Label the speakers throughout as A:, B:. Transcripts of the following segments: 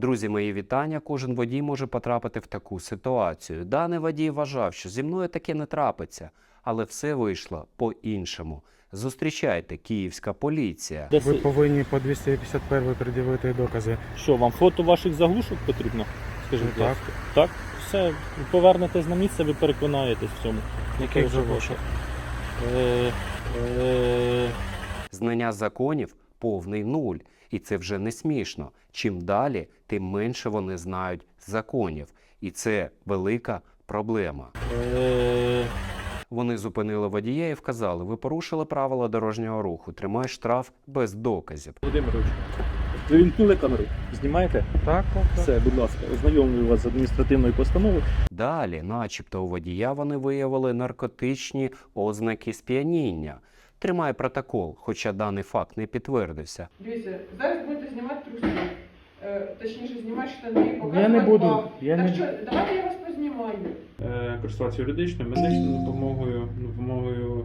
A: Друзі, мої вітання. Кожен водій може потрапити в таку ситуацію. Даний водій вважав, що зі мною таке не трапиться, але все вийшло по-іншому. Зустрічайте, київська поліція.
B: Ви повинні по 251 пред'явити докази.
C: що, вам фото ваших заглушок потрібно? Скажіть, будь ласка. Так, все, повернетесь на місце, ви переконаєтесь в цьому.
B: Яких заглушок?
C: Е, е,
A: Знання законів повний нуль. І це вже не смішно. Чим далі, тим менше вони знають законів. І це велика проблема. Вони зупинили водія і вказали: ви порушили правила дорожнього руху, тримай штраф без доказів.
C: Володимирович, ви вімкнули камеру? Знімаєте?
B: Так, так, так.
C: Все, будь ласка, ознайомлюю вас з адміністративною постановою.
A: Далі, начебто, у водія вони виявили наркотичні ознаки сп'яніння. Тримай протокол, хоча даний факт не підтвердився.
D: Дивіться, зараз будете знімати труси. Е, точніше, знімати штани, показувати
B: Я не буду,
D: вам.
B: я
D: так
B: не-
D: що, давайте я вас познімаю.
E: е, користуватися юридичною, медичною допомогою, допомогою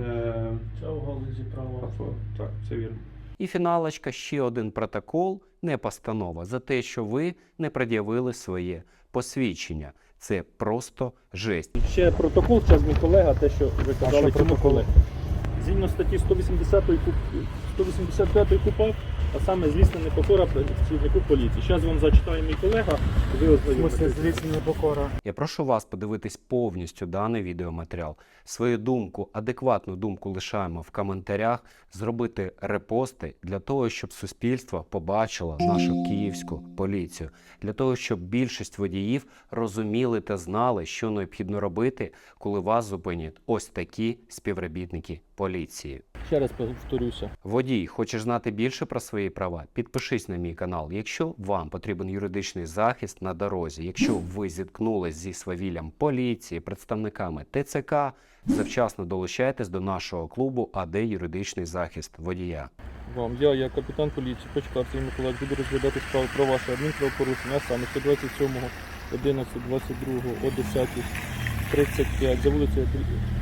E: е,
C: Це у галузі права.
E: АФО. Так, це вірно.
A: І фіналочка ще один протокол, не постанова, за те, що ви не пред'явили своє посвідчення. Це просто жесть.
C: Ще протокол, зараз мій колега, те, що ви казали
B: протокол?
C: колегі. Згідно статті 180 КУП, 185 КУПАП, а саме злісна непокора працівнику поліції. Зараз вам зачитає мій колега, ви ознайомитесь.
B: зліться непокора.
A: Я прошу вас подивитись повністю даний відеоматеріал. Свою думку, адекватну думку лишаємо в коментарях, зробити репости для того, щоб суспільство побачило нашу київську поліцію, для того, щоб більшість водіїв розуміли та знали, що необхідно робити, коли вас зупинять ось такі співробітники поліції.
C: Ще раз повторюся.
A: Водій, хочеш знати більше про свої права? Підпишись на мій канал. Якщо вам потрібен юридичний захист на дорозі, якщо ви зіткнулись зі свавіллям поліції, представниками ТЦК, завчасно долучайтесь до нашого клубу АД юридичний захист водія.
C: Вам я, як капітан поліції, Почкар Сергій Миколаївич, буду розглядати справу про ваше адмінправопорушення, а саме 127 11 22 о 10 35 за вулицею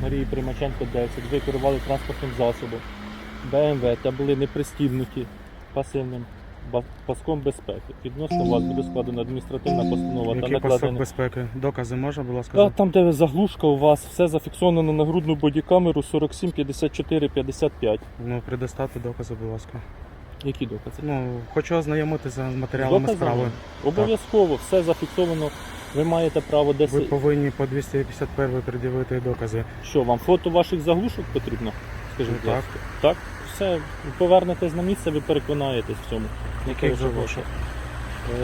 C: Марії Примаченко 10. Ви керували транспортним засобом БМВ та були не пристібнуті пасивним паском безпеки. Відносно вас буде складена адміністративна постанова та
B: Який пасок
C: накладення.
B: безпеки? Докази можна, будь ласка?
C: А, там, де заглушка у вас, все зафіксовано на нагрудну бодікамеру 47 54 55.
B: Ну, предоставте докази, будь ласка.
C: Які докази?
B: Ну, хочу ознайомитися з матеріалами
C: Доказами?
B: справи.
C: Обов'язково, все зафіксовано. Ви маєте право десь.
B: Ви повинні по 251 пред'явити докази.
C: Що, вам фото ваших заглушок потрібно? Скажіть,
B: Ну,
C: будь ласка. Так, все, повернетесь на місце, ви переконаєтесь в цьому.
B: Яких заглушок?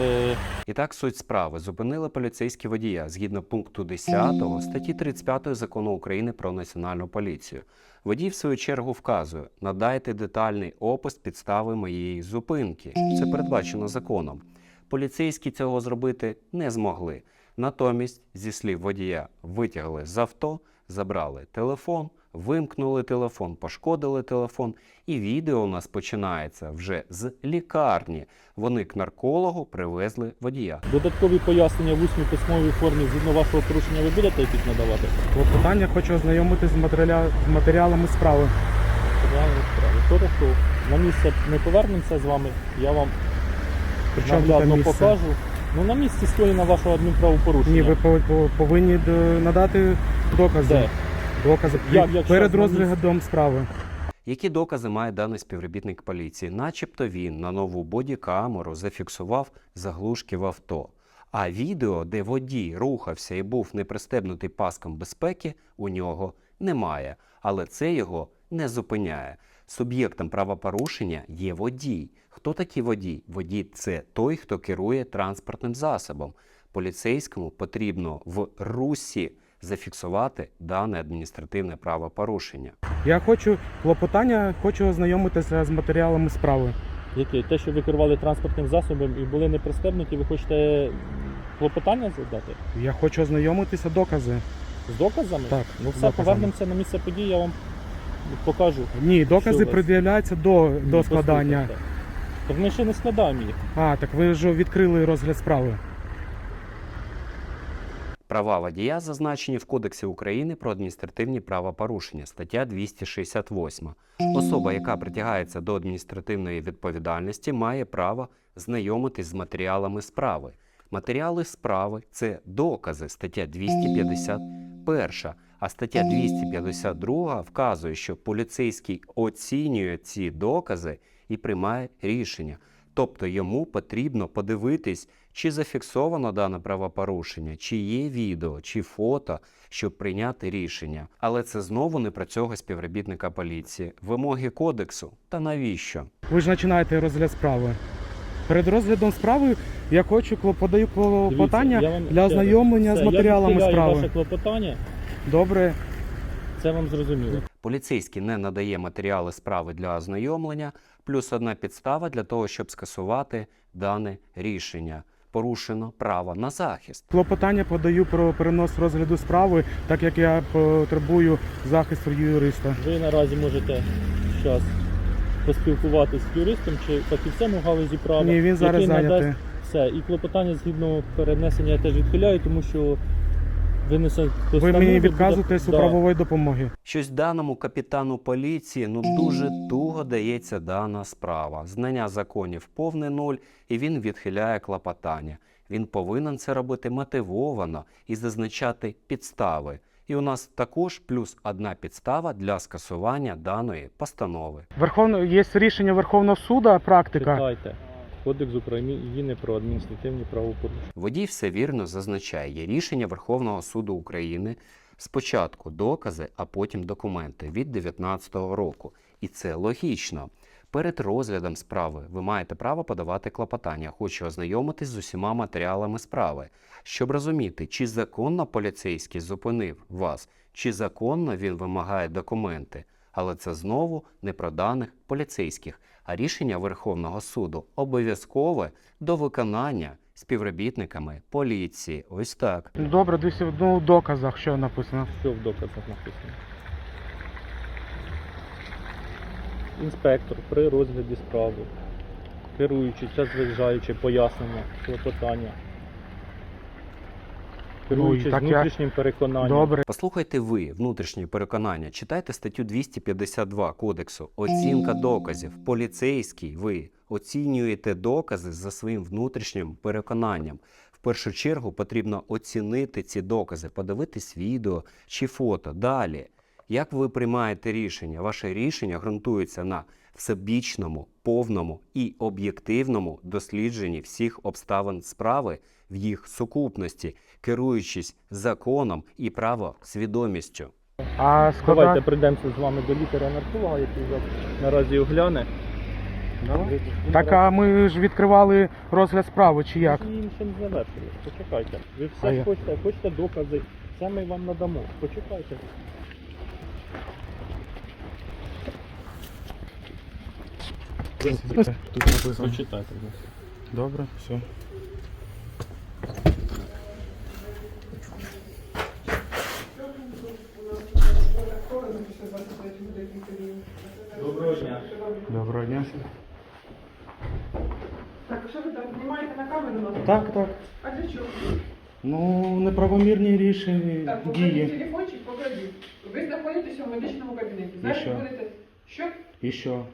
C: Е,
A: І так суть справи. Зупинили поліцейські водія згідно пункту 10 статті 35 закону України про національну поліцію. Водій, в свою чергу, вказує: надайте детальний опис підстави моєї зупинки. Це передбачено законом. Поліцейські цього зробити не змогли. Натомість, зі слів водія, витягли з авто, забрали телефон, вимкнули телефон, пошкодили телефон. І відео у нас починається вже з лікарні. Вони к наркологу привезли водія.
C: додаткові пояснення в усній письмовій формі згідно вашого порушення ви будете якісь надавати?
B: Клопотання хочу ознайомитися з, матеріаля... з матеріалами справи.
C: Реально справи. Хорошо. На місце ми повернемося з вами, я вам
B: Причому
C: наглядно
B: там місце?
C: покажу. Ну на місці скоєна вашого адмінправопорушення.
B: Ні, ви по- по- повинні д- надати докази.
C: Де?
B: Докази
C: Як, якщо
B: перед
C: на місці?
B: розглядом справи.
A: Які докази має даний співробітник поліції? Начебто він на нову бодікамеру зафіксував заглушки в авто. А відео, де водій рухався і був не пристебнутий паском безпеки, у нього немає. Але це його не зупиняє. Суб'єктом правопорушення є водій. Хто такий водій? Водій це той, хто керує транспортним засобом. Поліцейському потрібно в русі зафіксувати дане адміністративне правопорушення.
B: Я хочу клопотання, хочу ознайомитися з матеріалами справи.
C: Яке? Те, що ви керували транспортним засобом і були не пристебнуті, ви хочете клопотання задати?
B: Я хочу ознайомитися докази.
C: З доказами?
B: Так,
C: Ну все,
B: доказами.
C: повернемося на місце події, я вам покажу.
B: Ні, докази пред'являються до, до складання.
C: послухайте. Так ми ще не складаємо їх.
B: А, так ви ж відкрили розгляд справи.
A: Права водія зазначені в Кодексі України про адміністративні правопорушення, стаття 268. Особа, яка притягається до адміністративної відповідальності, має право знайомитись з матеріалами справи. Матеріали справи це докази, стаття 251. А стаття 252 вказує, що поліцейський оцінює ці докази і приймає рішення. Тобто йому потрібно подивитись, чи зафіксовано дане правопорушення, чи є відео, чи фото, щоб прийняти рішення. Але це знову не про цього співробітника поліції. Вимоги кодексу. Та навіщо?
B: Ви ж починаєте розгляд справи. Перед розглядом справи я хочу подаю клопотання
C: Дивіться, я вам
B: для ознайомлення
C: Все,
B: з матеріалами
C: я відхиляю
B: справи.
C: ваше клопотання,
B: Добре,
C: це вам зрозуміло.
A: Поліцейський не надає матеріали справи для ознайомлення, плюс одна підстава для того, щоб скасувати дане рішення. Порушено право на захист.
B: клопотання подаю про перенос розгляду справи, так як я потребую захисту юриста.
C: Ви наразі можете зараз поспілкуватися з юристом чи фахівцем у галузі права.
B: Ні, він зараз
C: який надасть
B: зайнятий.
C: Все, і клопотання згідно перенесення я теж відхиляю, тому що винесе
B: Ви мені відказуєтесь у
C: Да.
B: правової допомоги.
A: Щось даному капітану поліції ну дуже туго дається дана справа. Знання законів повне нуль, і він відхиляє клопотання. Він повинен це робити мотивовано і зазначати підстави. І у нас також плюс одна підстава для скасування даної постанови.
B: Верховно є рішення Верховного суду, практика.
C: Читайте. Кодекс України про адміністративні правопорушення.
A: Водій все вірно зазначає, рішення Верховного суду України спочатку докази, а потім документи від 2019 року. І це логічно. Перед розглядом справи ви маєте право подавати клопотання, хочу ознайомитись з усіма матеріалами справи, щоб розуміти, чи законно поліцейський зупинив вас, чи законно він вимагає документи. Але це знову не про даних поліцейських, а рішення Верховного суду обов'язкове до виконання співробітниками поліції. Ось так.
B: Добре, дивіться, ну, в доказах, що написано.
C: Все в доказах написано? Інспектор при розгляді справи, керуючи та зважаючи пояснення, клопотання, керуючи
B: Ну, так
C: з
B: я-
C: внутрішнім переконанням.
B: Добре.
A: Послухайте ви внутрішні переконання. Читайте статтю 252 кодексу. Оцінка доказів. Поліцейський ви оцінюєте докази за своїм внутрішнім переконанням. В першу чергу потрібно оцінити ці докази, подивитись відео чи фото. Далі. Як ви приймаєте рішення? Ваше рішення ґрунтується на всебічному, повному і об'єктивному дослідженні всіх обставин справи в їх сукупності, керуючись законом і правосвідомістю.
B: А
C: Давайте
B: складати...
C: прийдемося з вами до лікаря-нарколога, який наразі огляне.
B: Давай. Так, а ми ж відкривали розгляд справи, чи як?
C: Ми не завершили. Почекайте. Ви
B: А
C: все
B: я-
C: хочете, хочете докази, все ми вам надамо. Почекайте.
B: Тут написано.
C: Почитайте. будь ласка.
B: Добре, все.
C: Доброго дня.
B: Доброго дня.
D: Так, що ви там знімаєте на камеру нас?
B: Так, так.
D: А для чого?
B: Ну, неправомірні рішення
D: Так, покажіть
B: дії.
D: телефончик, покажіть. Ви знаходитеся в медичному кабінеті. Зараз
B: що?
D: будете. Що?
B: І що?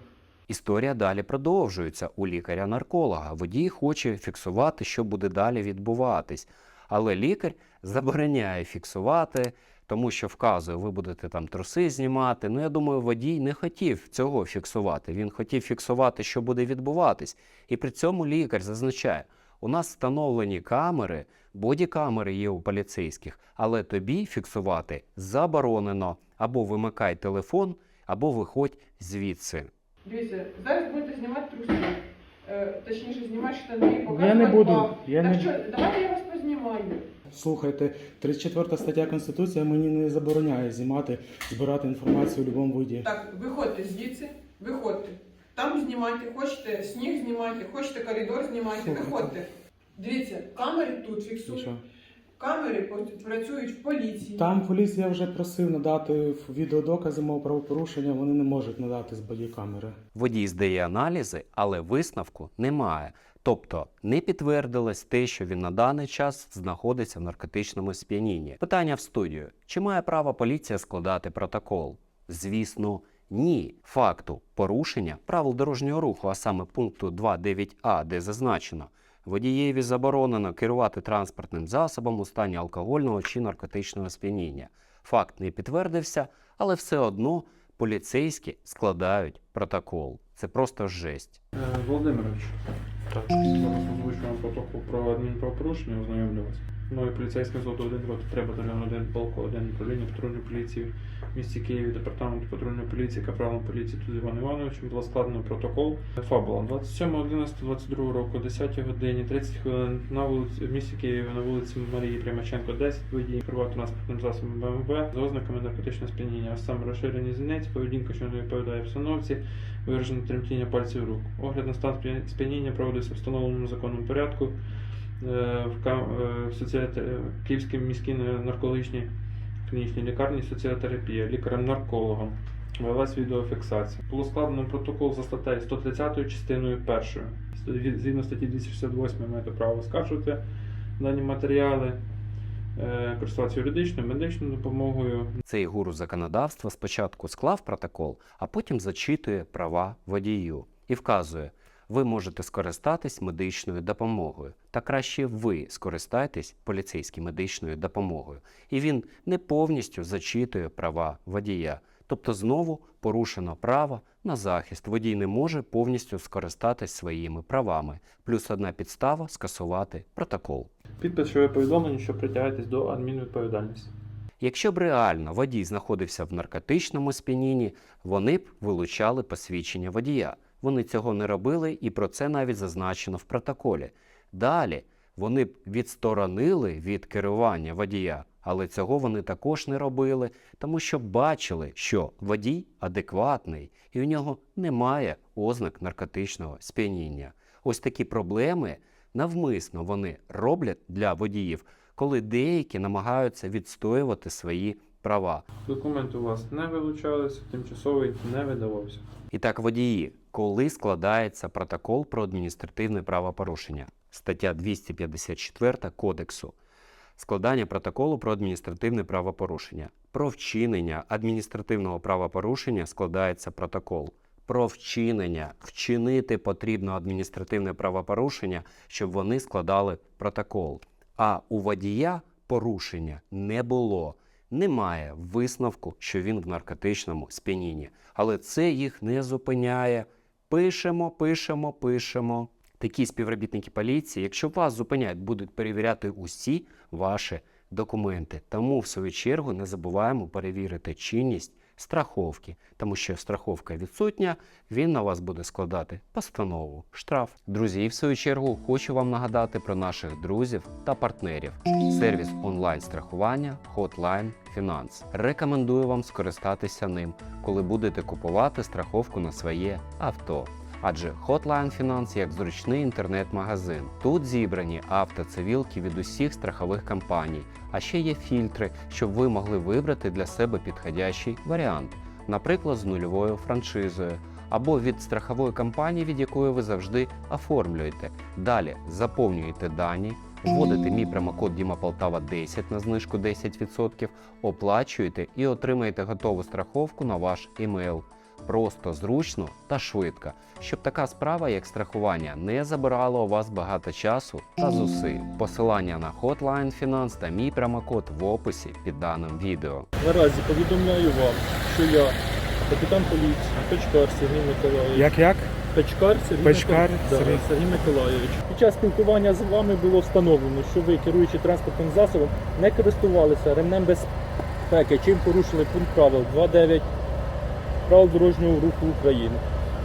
A: Історія далі продовжується у лікаря-нарколога. Водій хоче фіксувати, що буде далі відбуватись. Але лікар забороняє фіксувати, тому що вказує, ви будете там труси знімати. Ну, я думаю, водій не хотів цього фіксувати. Він хотів фіксувати, що буде відбуватись. І при цьому лікар зазначає: у нас встановлені камери, бодікамери є у поліцейських, але тобі фіксувати заборонено. Або вимикай телефон, або виходь звідси.
D: Дивіться, зараз будете знімати труси. Е, точніше, знімати штани,
B: Я не буду, я
D: так
B: не-
D: що, давайте я вас познімаю.
B: Слухайте, 34 стаття Конституції мені не забороняє знімати, збирати інформацію у будь-якому виді.
D: Так, виходьте звідси, виходьте. Там знімайте, хочете сніг знімайте, хочете коридор знімайте,
B: Слухайте.
D: виходьте. Дивіться, камери тут фіксують. Камери по- працюють в поліції.
B: Там поліція вже просив надати відеодокази мого правопорушення, вони не можуть надати з бодікамери.
A: Водій здає аналізи, але висновку немає. Тобто не підтвердилось те, що він на даний час знаходиться в наркотичному сп'янінні. Питання в студію: чи має право поліція складати протокол? Звісно, Ні, факту порушення правил дорожнього руху, а саме пункту 2.9а, де зазначено, водієві заборонено керувати транспортним засобом у стані алкогольного чи наркотичного сп'яніння. Факт не підтвердився, але все одно поліцейські складають протокол. Це просто жесть.
E: Е, Володимирович,
C: Так.
E: зараз озвучуємо протокол про адмінправопорушення, ознайомлю вас. Мною поліцейським злоту 1 роти треба батальйон 1 полку 1 управління патрульної поліції в місті Києві, департамент патрульної поліції, капралом поліції тут Іван Івановичем було складено протокол. Фабула 27.11.22 року, 10 годині, 30 хвилин на вулиці в місті Києві на вулиці Марії Примаченко, 10 водій керував транспортним засобом БМВ з ознаками наркотичного сп'яніння, а саме розширені зіниці, поведінка, що не відповідає обстановці, виражене тремтіння пальців рук. Огляд на стан сп'яніння проводився в встановленому законному порядку в, е, в соціоте- е, Київській міській наркологічній клінічній лікарні соціотерапія, лікарем-наркологом. Велась відеофіксація. Було складено протокол за статтею 130 частиною 1. Згідно статті 268 маєте право оскаржувати дані матеріали, е, користуватися юридичною, медичною допомогою,
A: Цей гуру законодавства спочатку склав протокол, а потім зачитує права водію і вказує: ви можете скористатись медичною допомогою, та краще ви скористайтесь поліцейською медичною допомогою. І він не повністю зачитує права водія. Тобто знову порушено право на захист. Водій не може повністю скористатись своїми правами. Плюс одна підстава скасувати протокол.
E: підпис, що ви повідомлені, що притягаєтесь до адмінвідповідальності.
A: Якщо б реально водій знаходився в наркотичному сп'янінні, вони б вилучали посвідчення водія. Вони цього не робили, і про це навіть зазначено в протоколі. Далі вони б відсторонили від керування водія, але цього вони також не робили, тому що бачили, що водій адекватний і у нього немає ознак наркотичного сп'яніння. Ось такі проблеми навмисно вони роблять для водіїв, коли деякі намагаються відстоювати свої права.
E: Документи у вас не вилучалися, тимчасовий не видавався.
A: І так, водії, коли складається протокол про адміністративне правопорушення, стаття 254 Кодексу, складання протоколу про адміністративне правопорушення. Про вчинення адміністративного правопорушення складається протокол. Про вчинення вчинити потрібно адміністративне правопорушення, щоб вони складали протокол. А у водія порушення не було. Немає висновку, що він в наркотичному сп'янінні. Але це їх не зупиняє. Пишемо, пишемо, пишемо. Такі співробітники поліції, якщо вас зупиняють, будуть перевіряти усі ваші документи. Тому, в свою чергу, не забуваємо перевірити чинність страховки, тому що страховка відсутня, він на вас буде складати постанову, штраф. Друзі, в свою чергу хочу вам нагадати про наших друзів та партнерів. Сервіс онлайн страхування Hotline Finance. Рекомендую вам скористатися ним, коли будете купувати страховку на своє авто. Адже Hotline Finance як зручний інтернет-магазин. Тут зібрані автоцивілки від усіх страхових компаній, а ще є фільтри, щоб ви могли вибрати для себе підходящий варіант, наприклад, з нульовою франшизою або від страхової компанії, від якої ви завжди оформлюєте. Далі заповнюєте дані, вводите мій промокод Діма Полтава 10 на знижку 10%, оплачуєте і отримаєте готову страховку на ваш імейл. Просто зручно та швидко, щоб така справа, як страхування, не забирала у вас багато часу та зусиль. Посилання на Hotline Finance та мій промокод в описі під даним відео.
C: Наразі повідомляю вам, що я капітан поліції Печкар Сергій Миколаївич.
B: Як як?
C: Печкар Сергій,
B: Печкар
C: Микола- да,
B: Сергій.
C: Сергій Миколаївич. Під час спілкування з вами було встановлено, що ви, керуючи транспортним засобом, не користувалися ремнем безпеки, чим порушили пункт правил 2.9 правил дорожнього руху України.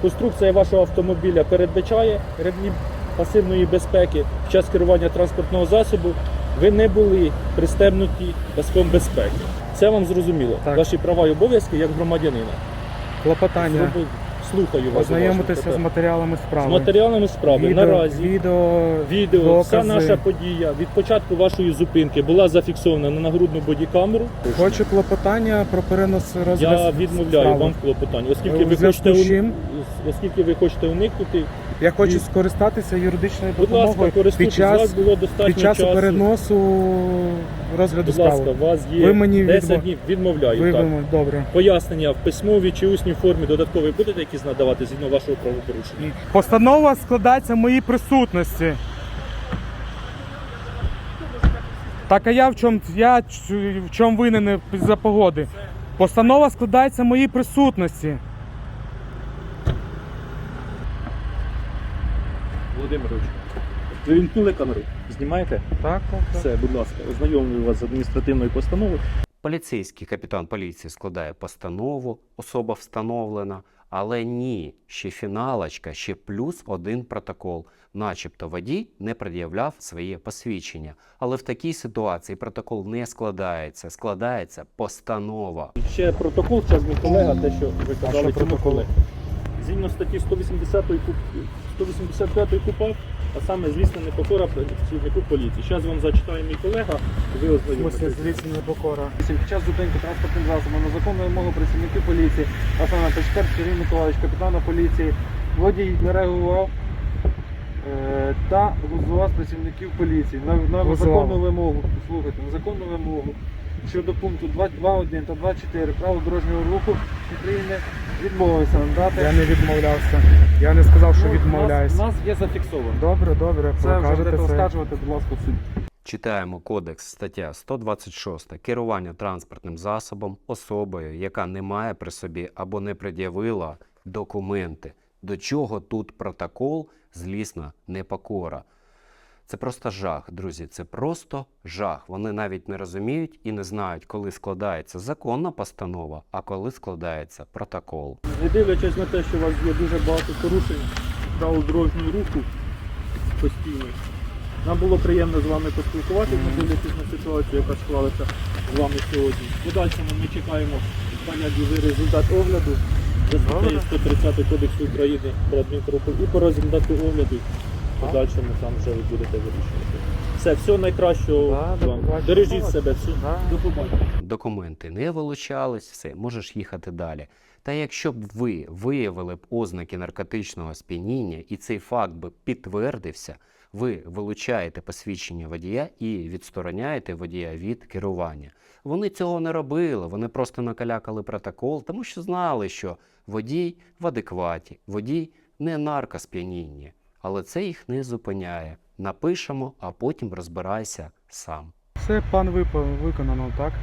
C: Конструкція вашого автомобіля передбачає рівні пасивної безпеки під час керування транспортного засобу. Ви не були пристебнуті паском безпеки. Це вам зрозуміло.
B: Так.
C: Ваші права і обов'язки як громадянина.
B: Клопотання.
C: Слухаю вас.
B: Ознайомитися
C: уважно
B: з
C: тепер.
B: матеріалами
C: з
B: справи.
C: матеріалами справи.
B: Відео,
C: Наразі
B: відео,
C: відео,
B: докази.
C: вся наша подія від початку вашої зупинки була зафіксована на нагрудну бодікамеру.
B: Хочу клопотання про перенос розгляду
C: Я відмовляю
B: справи.
C: вам в клопотанні, оскільки
B: У
C: ви
B: зв'язку
C: хочете
B: з чим?
C: оскільки ви хочете уникнути.
B: Я хочу скористатися юридичною
C: Будь ласка,
B: допомогою під
C: користуйтесь. У вас
B: час,
C: було достатньо
B: під час
C: часу.
B: переносу розгляду
C: Будь
B: справи.
C: ласка, у вас є
B: Ви мені
C: 10
B: відмо-
C: днів. Відмовляю.
B: Ви
C: так.
B: вимог- добре.
C: Пояснення в письмовій чи усній формі додаткові будете якісь надавати згідно вашого правопорушення?
B: Постанова складається в моїй присутності. Так а я в чому я ч- в чому винен за погоди? Постанова складається в моїй присутності.
C: Володимирович, ви вімкнули камеру? Знімаєте?
B: Так, так, так.
C: Все, будь ласка, ознайомлюю вас з адміністративною постановою.
A: Поліцейський капітан поліції складає постанову, особа встановлена, але ні, ще фіналочка, ще плюс один протокол. Начебто водій не пред'являв своє посвідчення. Але в такій ситуації протокол не складається, складається постанова.
C: Ще протокол, зараз мій колега, те, що ви казали
B: що
C: цьому
B: протокол?
C: колеги. Згідно статті 180 куп... 185 КУПАП, а саме злісна непокора працівнику поліції. Зараз вам зачитає мій колега, ви ознайомитесь.
B: звідси непокора.
E: Під час зупинки транспортним засобом на законну вимогу працівників поліції, а саме Печкар Сергій Миколаївич, капітана поліції, водій не реагував е, та визвав працівників поліції на, на законну вимогу, слухайте, на законну вимогу щодо пункту 2.1 та 2.4 правил дорожнього руху України відмовився надати.
B: Я не відмовлявся. Я не сказав, що
E: Ну,
B: відмовляюся.
E: У нас, нас є зафіксовано.
B: Добре, добре,
E: Це вже
B: покажете це.
E: оскаржувати, будь ласка, в суді.
A: Читаємо кодекс стаття 126 керування транспортним засобом особою, яка не має при собі або не пред'явила документи. До чого тут протокол, злісна непокора. Це просто жах, друзі. Це просто жах. Вони навіть не розуміють і не знають, коли складається законна постанова, а коли складається протокол.
C: Не дивлячись на те, що у вас є дуже багато порушень правил дорожнього руху постійно. Нам було приємно з вами поспілкуватися, не дивлячись на ситуацію, яка склалася з вами сьогодні. В подальшому ми чекаємо паня Діви результат огляду за статтею 130 Кодексу України про адмінправопорушення і по результату огляду. Подальшому там вже ви будете вирішувати. Все, всього найкращого
B: Да, до
C: вам.
B: побачення.
C: Бережіть себе, все.
B: Да.
C: До побачення.
A: документи не вилучались, все, можеш їхати далі. Та якщо б ви виявили б ознаки наркотичного сп'яніння і цей факт би підтвердився, ви вилучаєте посвідчення водія і відстороняєте водія від керування. Вони цього не робили, вони просто накалякали протокол, тому що знали, що водій в адекваті, водій не наркосп'яніння. Але це їх не зупиняє. Напишемо, а потім розбирайся сам.
B: Все план виконано, так?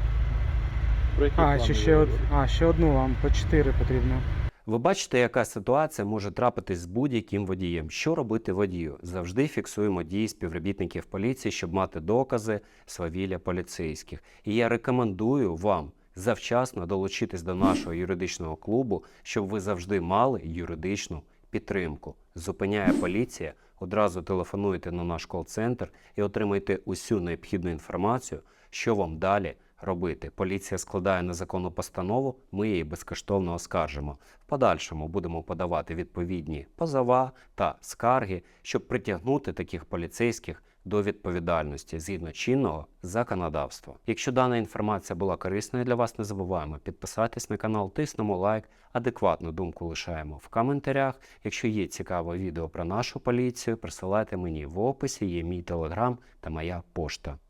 B: А,
C: ви
B: ще, од... а, ще одну вам по 4 потрібно.
A: Ви бачите, яка ситуація може трапитись з будь-яким водієм. Що робити водію? Завжди фіксуємо дії співробітників поліції, щоб мати докази свавілля поліцейських. І я рекомендую вам завчасно долучитись до нашого юридичного клубу, щоб ви завжди мали юридичну підтримку. Зупиняє поліція, одразу телефонуйте на наш кол-центр і отримайте усю необхідну інформацію, що вам далі робити. Поліція складає незаконну постанову, ми її безкоштовно оскаржимо. В подальшому будемо подавати відповідні позова та скарги, щоб притягнути таких поліцейських до відповідальності згідно чинного законодавства. Якщо дана інформація була корисною для вас, не забуваємо підписатись на канал, тиснемо лайк, адекватну думку лишаємо в коментарях. Якщо є цікаве відео про нашу поліцію, присилайте мені в описі, є мій телеграм та моя пошта.